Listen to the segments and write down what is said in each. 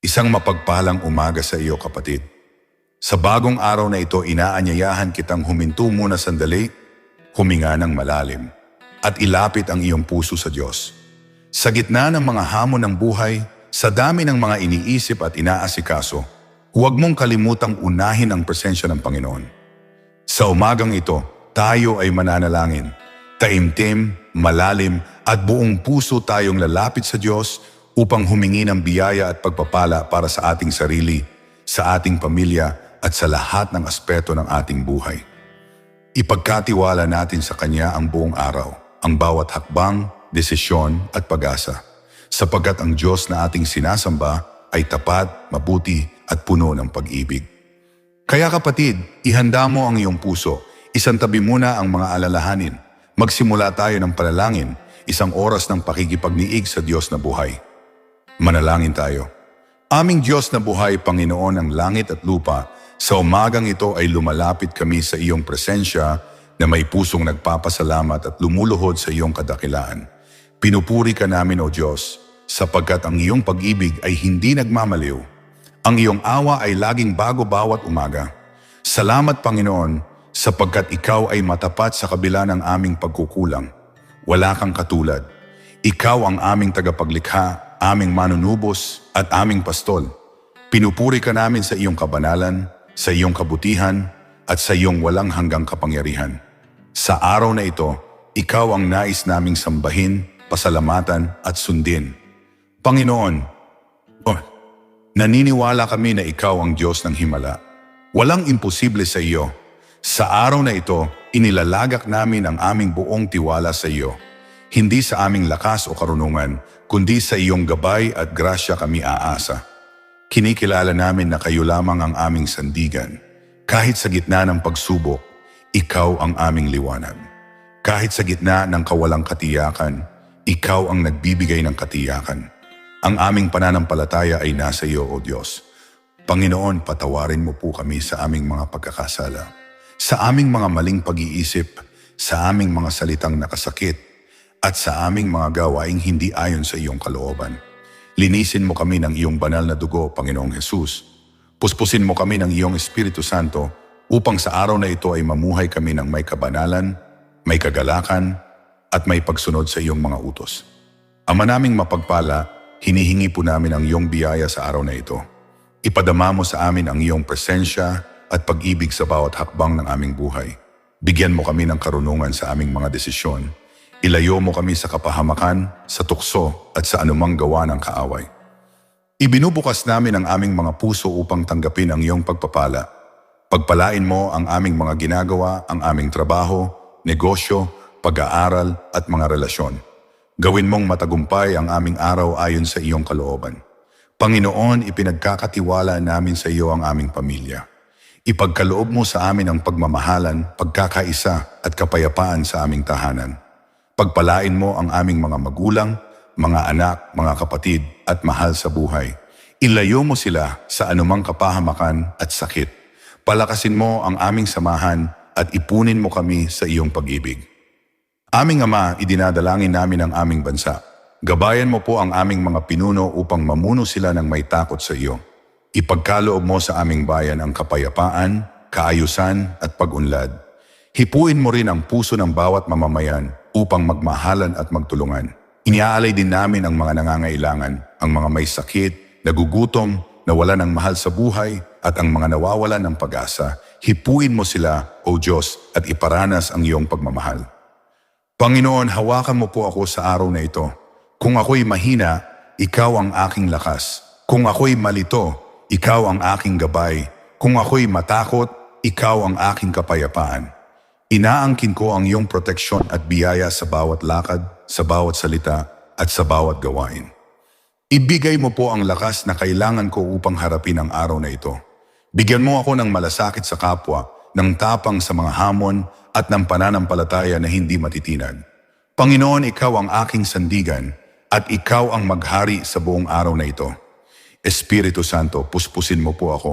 Isang mapagpalang umaga sa iyo kapatid. Sa bagong araw na ito, inaanyayahan kitang huminto muna sandali, huminga ng malalim, at ilapit ang iyong puso sa Diyos. Sa gitna ng mga hamon ng buhay, sa dami ng mga iniisip at inaasikaso, huwag mong kalimutang unahin ang presensya ng Panginoon. Sa umagang ito, tayo ay mananalangin. Taimtim, malalim at buong puso tayong lalapit sa Diyos upang humingi ng biyaya at pagpapala para sa ating sarili, sa ating pamilya at sa lahat ng aspeto ng ating buhay. Ipagkatiwala natin sa Kanya ang buong araw, ang bawat hakbang, desisyon at pag-asa, sapagkat ang Diyos na ating sinasamba ay tapat, mabuti at puno ng pag-ibig. Kaya kapatid, ihanda mo ang iyong puso. Isantabi muna ang mga alalahanin. Magsimula tayo ng panalangin, isang oras ng pakikipagniig sa Diyos na buhay. Manalangin tayo. Aming Diyos na buhay, Panginoon ng langit at lupa, sa umagang ito ay lumalapit kami sa iyong presensya na may pusong nagpapasalamat at lumuluhod sa iyong kadakilaan. Pinupuri ka namin, O Diyos, sapagkat ang iyong pag-ibig ay hindi nagmamaliw. Ang iyong awa ay laging bago bawat umaga. Salamat, Panginoon, sapagkat ikaw ay matapat sa kabila ng aming pagkukulang. Wala kang katulad. Ikaw ang aming tagapaglikha, aming manunubos at aming pastol. Pinupuri ka namin sa iyong kabanalan, sa iyong kabutihan at sa iyong walang hanggang kapangyarihan. Sa araw na ito, ikaw ang nais naming sambahin, pasalamatan at sundin. Panginoon, oh, naniniwala kami na ikaw ang Diyos ng Himala. Walang imposible sa iyo. Sa araw na ito, inilalagak namin ang aming buong tiwala sa iyo. Hindi sa aming lakas o karunungan, kundi sa iyong gabay at grasya kami aasa. Kinikilala namin na kayo lamang ang aming sandigan. Kahit sa gitna ng pagsubok, ikaw ang aming liwanag. Kahit sa gitna ng kawalang katiyakan, ikaw ang nagbibigay ng katiyakan. Ang aming pananampalataya ay nasa iyo, O Diyos. Panginoon, patawarin mo po kami sa aming mga pagkakasala, sa aming mga maling pag-iisip, sa aming mga salitang nakasakit, at sa aming mga gawaing hindi ayon sa iyong kalooban. Linisin mo kami ng iyong banal na dugo, Panginoong Hesus. Puspusin mo kami ng iyong Espiritu Santo upang sa araw na ito ay mamuhay kami ng may kabanalan, may kagalakan, at may pagsunod sa iyong mga utos. Ama naming mapagpala, hinihingi po namin ang iyong biyaya sa araw na ito. Ipadama mo sa amin ang iyong presensya at pag-ibig sa bawat hakbang ng aming buhay. Bigyan mo kami ng karunungan sa aming mga desisyon. Ilayo mo kami sa kapahamakan, sa tukso at sa anumang gawa ng kaaway. Ibinubukas namin ang aming mga puso upang tanggapin ang iyong pagpapala. Pagpalain mo ang aming mga ginagawa, ang aming trabaho, negosyo, pag-aaral at mga relasyon. Gawin mong matagumpay ang aming araw ayon sa iyong kalooban. Panginoon, ipinagkakatiwala namin sa iyo ang aming pamilya. Ipagkaloob mo sa amin ang pagmamahalan, pagkakaisa at kapayapaan sa aming tahanan. Pagpalain mo ang aming mga magulang, mga anak, mga kapatid at mahal sa buhay. Ilayo mo sila sa anumang kapahamakan at sakit. Palakasin mo ang aming samahan at ipunin mo kami sa iyong pag-ibig. Aming Ama, idinadalangin namin ang aming bansa. Gabayan mo po ang aming mga pinuno upang mamuno sila ng may takot sa iyo. Ipagkaloob mo sa aming bayan ang kapayapaan, kaayusan at pag-unlad. Hipuin mo rin ang puso ng bawat mamamayan upang magmahalan at magtulungan. Iniaalay din namin ang mga nangangailangan, ang mga may sakit, nagugutom, nawala ng mahal sa buhay, at ang mga nawawalan ng pag-asa. Hipuin mo sila, O Diyos, at iparanas ang iyong pagmamahal. Panginoon, hawakan mo po ako sa araw na ito. Kung ako'y mahina, ikaw ang aking lakas. Kung ako'y malito, ikaw ang aking gabay. Kung ako'y matakot, ikaw ang aking kapayapaan. Inaangkin ko ang iyong proteksyon at biyaya sa bawat lakad, sa bawat salita, at sa bawat gawain. Ibigay mo po ang lakas na kailangan ko upang harapin ang araw na ito. Bigyan mo ako ng malasakit sa kapwa, ng tapang sa mga hamon, at ng pananampalataya na hindi matitinag. Panginoon, Ikaw ang aking sandigan, at Ikaw ang maghari sa buong araw na ito. Espiritu Santo, puspusin mo po ako.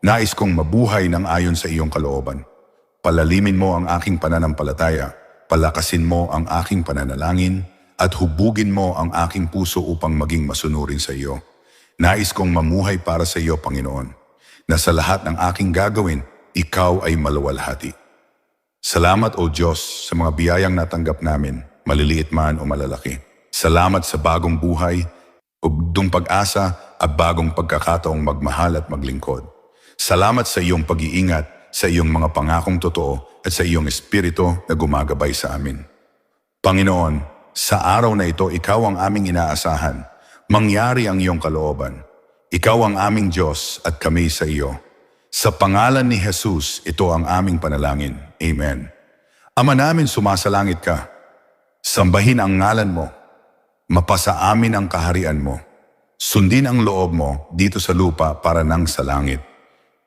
Nais kong mabuhay ng ayon sa iyong kalooban. Palalimin mo ang aking pananampalataya, palakasin mo ang aking pananalangin, at hubugin mo ang aking puso upang maging masunurin sa iyo. Nais kong mamuhay para sa iyo, Panginoon, na sa lahat ng aking gagawin, ikaw ay maluwalhati. Salamat o Diyos sa mga biyayang natanggap namin, maliliit man o malalaki. Salamat sa bagong buhay, ugdong pag-asa at bagong pagkakataong magmahal at maglingkod. Salamat sa iyong pag-iingat, sa iyong mga pangakong totoo at sa iyong espiritu na gumagabay sa amin. Panginoon, sa araw na ito, ikaw ang aming inaasahan. Mangyari ang iyong kalooban. Ikaw ang aming Diyos at kami sa iyo. Sa pangalan ni Jesus, ito ang aming panalangin. Amen. Ama namin, sumasalangit ka. Sambahin ang ngalan mo. Mapasa amin ang kaharian mo. Sundin ang loob mo dito sa lupa para nang sa langit.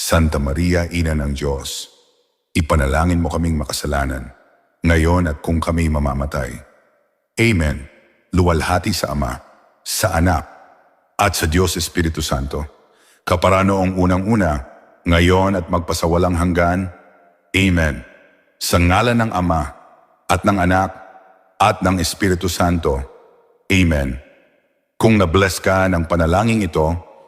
Santa Maria, Ina ng Diyos, ipanalangin mo kaming makasalanan, ngayon at kung kami mamamatay. Amen. Luwalhati sa Ama, sa Anak, at sa Diyos Espiritu Santo. Kapara noong unang-una, ngayon at magpasawalang hanggan. Amen. Sa ngalan ng Ama, at ng Anak, at ng Espiritu Santo. Amen. Kung nabless ka ng panalangin ito,